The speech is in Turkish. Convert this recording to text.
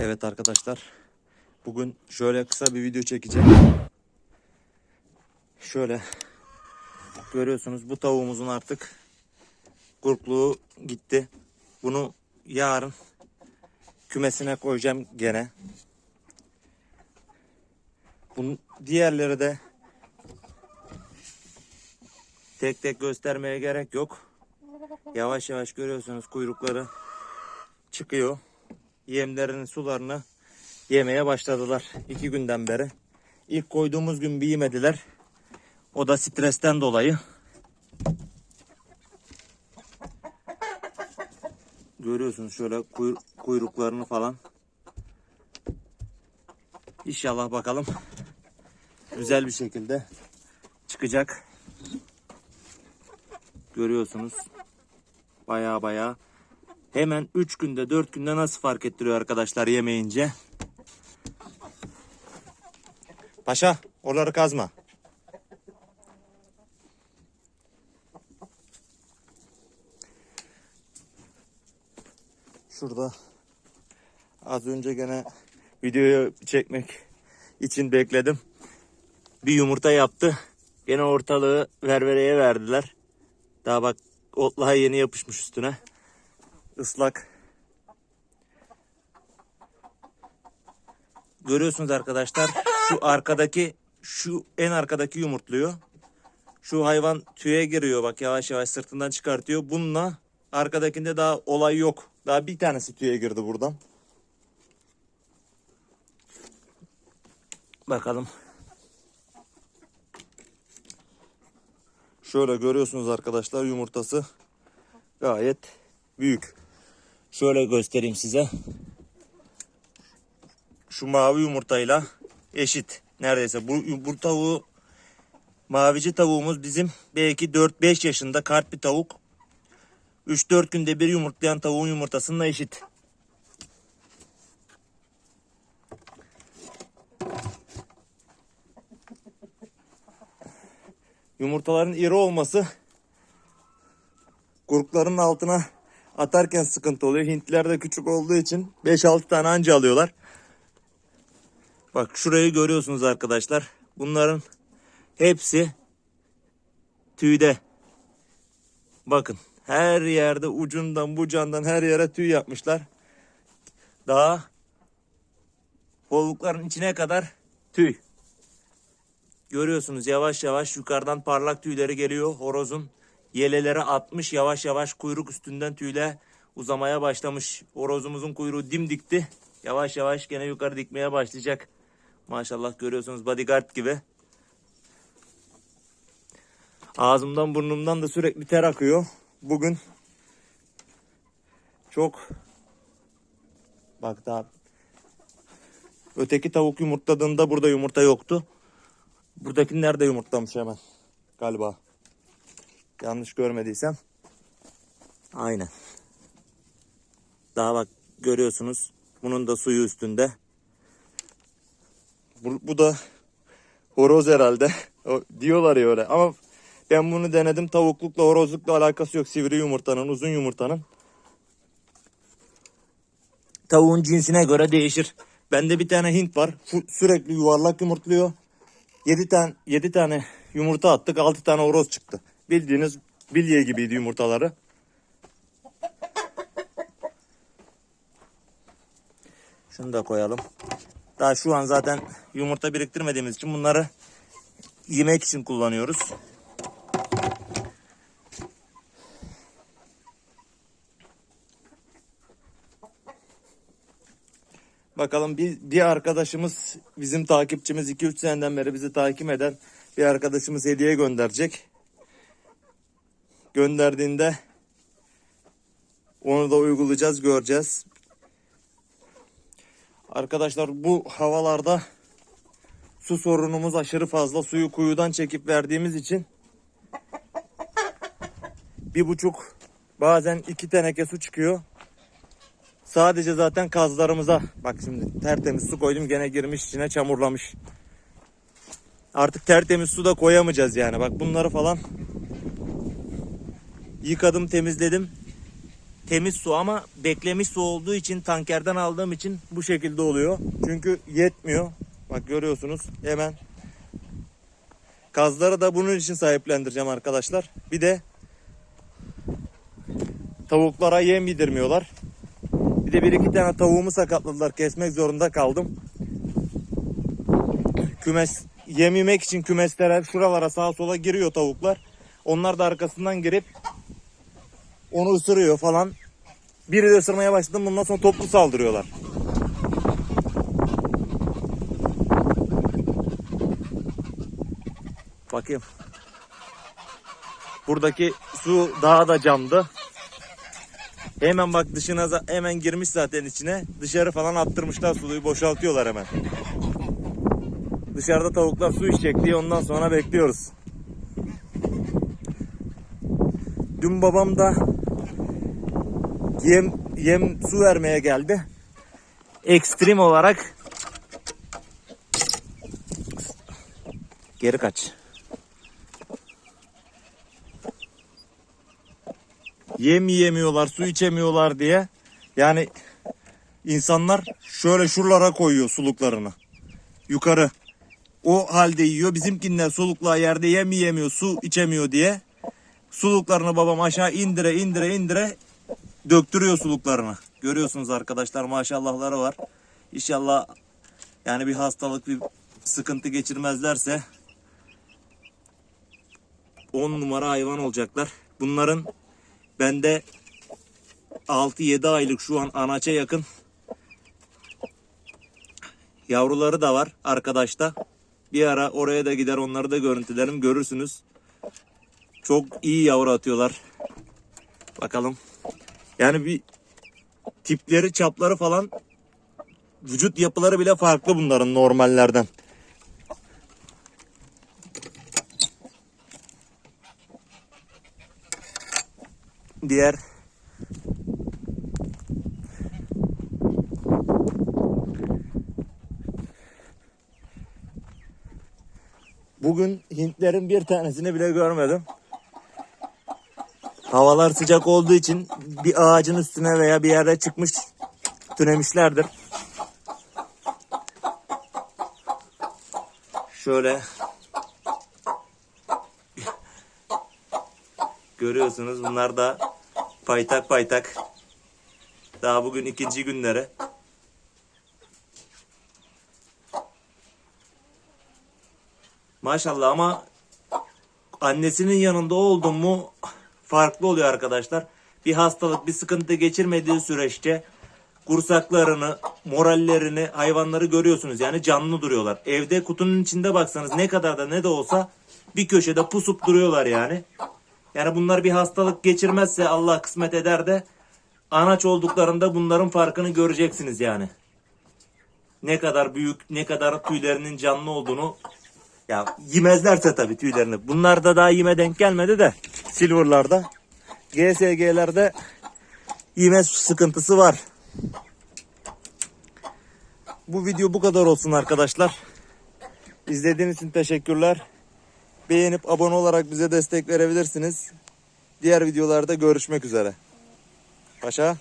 Evet arkadaşlar. Bugün şöyle kısa bir video çekeceğim. Şöyle görüyorsunuz bu tavuğumuzun artık kurkluğu gitti. Bunu yarın kümesine koyacağım gene. Bunun diğerleri de tek tek göstermeye gerek yok. Yavaş yavaş görüyorsunuz kuyrukları çıkıyor. Yemlerinin sularını yemeye başladılar iki günden beri. İlk koyduğumuz gün bir yemediler. O da stresten dolayı. Görüyorsunuz şöyle kuyr- kuyruklarını falan. İnşallah bakalım güzel bir şekilde çıkacak. Görüyorsunuz. Baya baya. Hemen 3 günde 4 günde nasıl fark ettiriyor arkadaşlar yemeyince. Paşa oraları kazma. Şurada az önce gene videoyu çekmek için bekledim. Bir yumurta yaptı. Gene ortalığı ververeye verdiler. Daha bak otlağa yeni yapışmış üstüne. Islak. Görüyorsunuz arkadaşlar şu arkadaki şu en arkadaki yumurtluyor. Şu hayvan tüye giriyor bak yavaş yavaş sırtından çıkartıyor. Bununla arkadakinde daha olay yok. Daha bir tanesi tüye girdi buradan. Bakalım. Şöyle görüyorsunuz arkadaşlar yumurtası gayet büyük. Şöyle göstereyim size. Şu mavi yumurtayla eşit neredeyse. Bu, bu tavuğu mavici tavuğumuz bizim belki 4-5 yaşında kart bir tavuk. 3-4 günde bir yumurtlayan tavuğun yumurtasıyla eşit. Yumurtaların iri olması kurukların altına atarken sıkıntı oluyor. Hintliler de küçük olduğu için 5-6 tane anca alıyorlar. Bak şurayı görüyorsunuz arkadaşlar. Bunların hepsi tüyde. Bakın her yerde ucundan bucağından her yere tüy yapmışlar. Daha kovukların içine kadar tüy. Görüyorsunuz yavaş yavaş yukarıdan parlak tüyleri geliyor horozun. Yeleleri atmış yavaş yavaş kuyruk üstünden tüyle uzamaya başlamış. Horozumuzun kuyruğu dimdikti. Yavaş yavaş gene yukarı dikmeye başlayacak. Maşallah görüyorsunuz bodyguard gibi. Ağzımdan burnumdan da sürekli ter akıyor. Bugün çok bak daha öteki tavuk yumurtladığında burada yumurta yoktu. Buradaki nerede yumurtlamış hemen galiba. Yanlış görmediysem. Aynen. Daha bak görüyorsunuz. Bunun da suyu üstünde. Bu, bu da horoz herhalde. O, diyorlar ya öyle. Ama ben bunu denedim. Tavuklukla horozlukla alakası yok. Sivri yumurtanın, uzun yumurtanın. Tavuğun cinsine göre değişir. Bende bir tane Hint var. Sürekli yuvarlak yumurtluyor. 7 tane 7 tane yumurta attık. 6 tane horoz çıktı. Bildiğiniz bilye gibiydi yumurtaları. Şunu da koyalım. Daha şu an zaten yumurta biriktirmediğimiz için bunları yemek için kullanıyoruz. Bakalım bir, bir arkadaşımız bizim takipçimiz 2-3 seneden beri bizi takip eden bir arkadaşımız hediye gönderecek. Gönderdiğinde onu da uygulayacağız göreceğiz. Arkadaşlar bu havalarda su sorunumuz aşırı fazla. Suyu kuyudan çekip verdiğimiz için bir buçuk bazen iki teneke su çıkıyor. Sadece zaten kazlarımıza bak şimdi tertemiz su koydum gene girmiş içine çamurlamış. Artık tertemiz su da koyamayacağız yani. Bak bunları falan yıkadım temizledim. temiz su ama beklemiş su olduğu için tankerden aldığım için bu şekilde oluyor. Çünkü yetmiyor. Bak görüyorsunuz hemen. Kazları da bunun için sahiplendireceğim arkadaşlar. Bir de tavuklara yem yedirmiyorlar. Bir de bir iki tane tavuğumu sakatladılar. Kesmek zorunda kaldım. Kümes yem yemek için kümeslere şuralara sağa sola giriyor tavuklar. Onlar da arkasından girip onu ısırıyor falan. Biri de ısırmaya başladı. Bundan sonra toplu saldırıyorlar. Bakayım. Buradaki su daha da camdı. Hemen bak dışına hemen girmiş zaten içine. Dışarı falan attırmışlar suyu boşaltıyorlar hemen. Dışarıda tavuklar su içecek diye ondan sonra bekliyoruz. Dün babam da yem yem su vermeye geldi. Ekstrem olarak geri kaç. Yem yiyemiyorlar, su içemiyorlar diye. Yani insanlar şöyle şuralara koyuyor suluklarını. Yukarı. O halde yiyor. Bizimkinler solukluğa yerde yem yiyemiyor, su içemiyor diye. Suluklarını babam aşağı indire indire indire döktürüyor suluklarını. Görüyorsunuz arkadaşlar maşallahları var. İnşallah yani bir hastalık bir sıkıntı geçirmezlerse 10 numara hayvan olacaklar. Bunların bende 6-7 aylık şu an anaça yakın yavruları da var arkadaşta. Bir ara oraya da gider onları da görüntülerim görürsünüz. Çok iyi yavru atıyorlar. Bakalım. Yani bir tipleri, çapları falan vücut yapıları bile farklı bunların normallerden. Diğer Bugün Hintlerin bir tanesini bile görmedim. Havalar sıcak olduğu için bir ağacın üstüne veya bir yere çıkmış tünemişlerdir. Şöyle görüyorsunuz bunlar da paytak paytak. Daha bugün ikinci günleri. Maşallah ama annesinin yanında oldum mu farklı oluyor arkadaşlar. Bir hastalık, bir sıkıntı geçirmediği süreçte kursaklarını, morallerini, hayvanları görüyorsunuz. Yani canlı duruyorlar. Evde kutunun içinde baksanız ne kadar da ne de olsa bir köşede pusup duruyorlar yani. Yani bunlar bir hastalık geçirmezse Allah kısmet eder de anaç olduklarında bunların farkını göreceksiniz yani. Ne kadar büyük, ne kadar tüylerinin canlı olduğunu ya yemezlerse tabii tüylerini. Bunlar da daha yeme denk gelmedi de silverlarda. GSG'lerde yeme sıkıntısı var. Bu video bu kadar olsun arkadaşlar. İzlediğiniz için teşekkürler. Beğenip abone olarak bize destek verebilirsiniz. Diğer videolarda görüşmek üzere. Paşa.